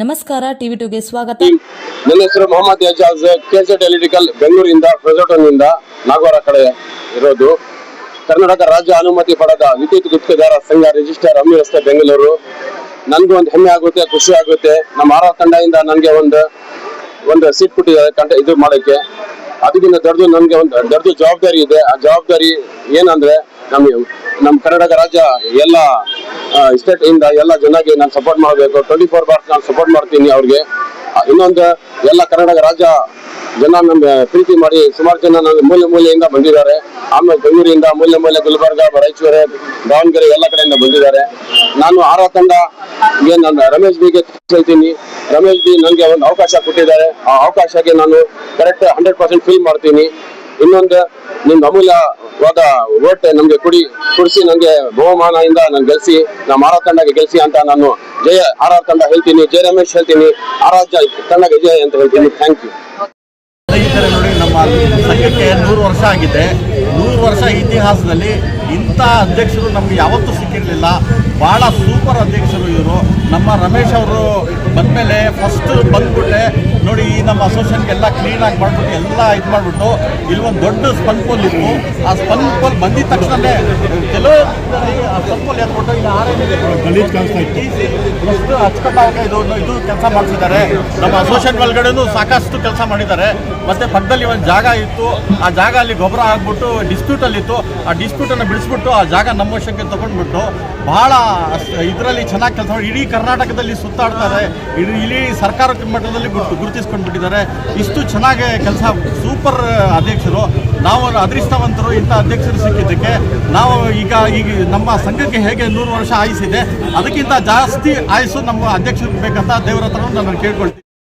ನಮಸ್ಕಾರ, ಟಿವಿ ಟುಗೆ ಸ್ವಾಗತ. ನನ್ನ ಹೆಸರು ಮೊಹಮ್ಮದ್ ಎಜಾಜ್ ಕೆಸೆಟ್ ಎಲಿಟಿಕಲ್ ಬೆಂಗಳೂರಿಂದ ಪ್ರೊಜೆಕ್ಟರ್ನಿಂದ ನಾಗವಾರ ಕಡೆ ಇರೋದು. ಕರ್ನಾಟಕ ರಾಜ್ಯ ಅನುಮತಿ ಪಡೆದ ವಿದ್ಯುತ್ ಗುತ್ತಿಗೆದಾರ ಸಂಘ ರಿಜಿಸ್ಟರ್ ಅಮ್ಮಿ ರಸ್ತೆ ಬೆಂಗಳೂರು. ನನ್ಗೂ ಒಂದು ಹೆಮ್ಮೆ ಆಗುತ್ತೆ, ಖುಷಿ ಆಗುತ್ತೆ. ನಮ್ಮ ಆರ ತಂಡದಿಂದ ನನಗೆ ಒಂದು ಒಂದು ಸೀಟ್ ಕೊಟ್ಟಿದ್ದಾರೆ ಕಂಟ, ಇದು ಮಾಡೋಕ್ಕೆ. ಅದಕ್ಕಿಂತ ದೊಡ್ಡದು ನನಗೆ ಒಂದು ದೊಡ್ಡದು ಜವಾಬ್ದಾರಿ ಇದೆ. ಆ ಜವಾಬ್ದಾರಿ ಏನಂದ್ರೆ ನಮಗೆ ನಮ್ಮ ಕರ್ನಾಟಕ ರಾಜ್ಯ ಎಲ್ಲ ಸ್ಟೇಟ್ ಇಂದ ಎಲ್ಲ ಜನಕ್ಕೆ ನಾನು ಸಪೋರ್ಟ್ ಮಾಡಬೇಕು. ಟ್ವೆಂಟಿ ಫೋರ್ ಬಾರ್ಸ್ ನಾನು ಸಪೋರ್ಟ್ ಮಾಡ್ತೀನಿ ಅವ್ರಿಗೆ. ಇನ್ನೊಂದು, ಎಲ್ಲ ಕರ್ನಾಟಕ ರಾಜ್ಯ ಜನ ನಮ್ಮ ಪ್ರೀತಿ ಮಾಡಿ ಸುಮಾರು ಜನ ನನ್ನ ಮೂಲೆ ಮೂಲೆಯಿಂದ ಬಂದಿದ್ದಾರೆ. ಆಮೇಲೆ ಬೆಂಗಳೂರಿಂದ ಮೂಲೆ ಮೂಲೆ ಗುಲ್ಬರ್ಗ, ರಾಯಚೂರು, ದಾವಣಗೆರೆ ಎಲ್ಲ ಕಡೆಯಿಂದ ಬಂದಿದ್ದಾರೆ. ನಾನು ಆರ ತಂಡ ನನ್ನ ರಮೇಶ್ ಬಿಗೆ ಹೇಳ್ತೀನಿ ರಮೇಶ್ ಬಿ ನನಗೆ ಒಂದು ಅವಕಾಶ ಕೊಟ್ಟಿದ್ದಾರೆ. ಆ ಅವಕಾಶಕ್ಕೆ ನಾನು ಕರೆಕ್ಟ್ ಹಂಡ್ರೆಡ್ ಪರ್ಸೆಂಟ್ ಫೀಲ್ ಮಾಡ್ತೀನಿ. ಇನ್ನೊಂದು ನಿಮ್ ಅಮೂಲ್ಯವಾದ ಓಟ್ ನಮ್ಗೆ ಕುಡಿ, ಕುಡಿಸಿ, ನಂಗೆ ಬಹುಮಾನದಿಂದ ನಾನು ಗೆಲ್ಸಿ ನಮ್ಮ ಆರ ತಂಡಕ್ಕೆ ಗೆಲ್ಸಿ ಅಂತ ನಾನು ಜಯ ಆರ್ ಆರ್ ತಂಡ ಹೇಳ್ತೀನಿ, ಜಯ ರಮೇಶ್ ಹೇಳ್ತೀನಿ, ಆರಾಧ್ಯ ತಂಡಕ್ಕೆ ಜಯ ಅಂತ ಹೇಳ್ತೀನಿ. ಥ್ಯಾಂಕ್ ಯು ನೋಡಿ, ನಮ್ಮ ಸಂಘಕ್ಕೆ ನೂರು ವರ್ಷ ಆಗಿದೆ. ನೂರು ವರ್ಷ ಇತಿಹಾಸದಲ್ಲಿ ಇಂಥ ಅಧ್ಯಕ್ಷರು ನಮ್ಗೆ ಯಾವತ್ತೂ ಸಿಕ್ಕಿರಲಿಲ್ಲ. ಭಾಳ ಸೂಪರ್ ಅಧ್ಯಕ್ಷರು ಇವರು. ನಮ್ಮ ರಮೇಶ್ ಅವರು ಬಂದಮೇಲೆ ಫಸ್ಟ್ ಬಂದ್ಬಿಟ್ಟೆ ನೋಡಿ ಈ ನಮ್ಮ ಅಸೋಸಿಯೇಷನ್ಗೆಲ್ಲ ಕ್ಲೀನಾಗಿ ಮಾಡಿಬಿಟ್ಟು ಎಲ್ಲ ಇದು ಮಾಡಿಬಿಟ್ಟು ಇಲ್ಲಿ ಒಂದು ದೊಡ್ಡ ಸ್ಪನ್ ಪೋಲ್ ಇತ್ತು. ಆ ಸ್ಪನ್ ಪೋಲ್ ಬಂದಿದ ತಕ್ಷಣವೇ ಕೆಲವು ಆ ಸ್ಪನ್ ಪೋಲ್ ಎತ್ಬಿಟ್ಟು ಆರೇನಿದೆ ಫಸ್ಟ್ ಅಚ್ಚುಕಟ್ಟಾಗಿ ಇದು ಇದು ಕೆಲಸ ಮಾಡಿಸಿದ್ದಾರೆ. ನಮ್ಮ ಅಸೋಸಿಯೇಷನ್ ಒಳಗಡೆನೂ ಸಾಕಷ್ಟು ಕೆಲಸ ಮಾಡಿದ್ದಾರೆ. ಮತ್ತೆ ಪಕ್ಕದಲ್ಲಿ ಒಂದು ಜಾಗ ಇತ್ತು. ಆ ಜಾಗ ಅಲ್ಲಿ ಗೊಬ್ಬರ ಆಗ್ಬಿಟ್ಟು ಡಿಸ್ಪ್ಯೂಟ್ ಅಲ್ಲಿ ಇತ್ತು. ಆ ಡಿಸ್ಪ್ಯೂಟ್ ಅನ್ನು ಬಿಡಿಸ್ಬಿಟ್ಟು ಆ ಜಾಗ ನಮ್ಮ ವಶಕ್ಕೆ ತಗೊಂಡ್ಬಿಟ್ಟು ಬಹಳ ಇದರಲ್ಲಿ ಚೆನ್ನಾಗಿ ಕೆಲಸ ಮಾಡಿ ಇಡೀ ಕರ್ನಾಟಕದಲ್ಲಿ ಸುತ್ತಾಡ್ತಾರೆ. ಇಡೀ ಇಡೀ ಸರ್ಕಾರ ಮಟ್ಟದಲ್ಲಿ ಗುರ್ತು ಗುರುತಿಸ್ಕೊಂಡ್ಬಿಟ್ಟಿದ್ದಾರೆ. ಇಷ್ಟು ಚೆನ್ನಾಗಿ ಕೆಲಸ ಸೂಪರ್ ಅಧ್ಯಕ್ಷರು. ನಾವು ಅದೃಷ್ಟವಂತರು, ಇಂಥ ಅಧ್ಯಕ್ಷರು ಸಿಕ್ಕಿದ್ದಕ್ಕೆ ನಾವು ಈಗ ಈಗ ನಮ್ಮ ಸಂಘಕ್ಕೆ ಹೇಗೆ ನೂರು ವರ್ಷ ಆಯುಸಿದೆ, ಅದಕ್ಕಿಂತ ಜಾಸ್ತಿ ಆಯಸ್ಸು ನಮ್ಮ ಅಧ್ಯಕ್ಷರಿಗೆ ಬೇಕಂತ ದೇವರ ಹತ್ರ ನಾನು ಕೇಳ್ಕೊಳ್ತೀನಿ.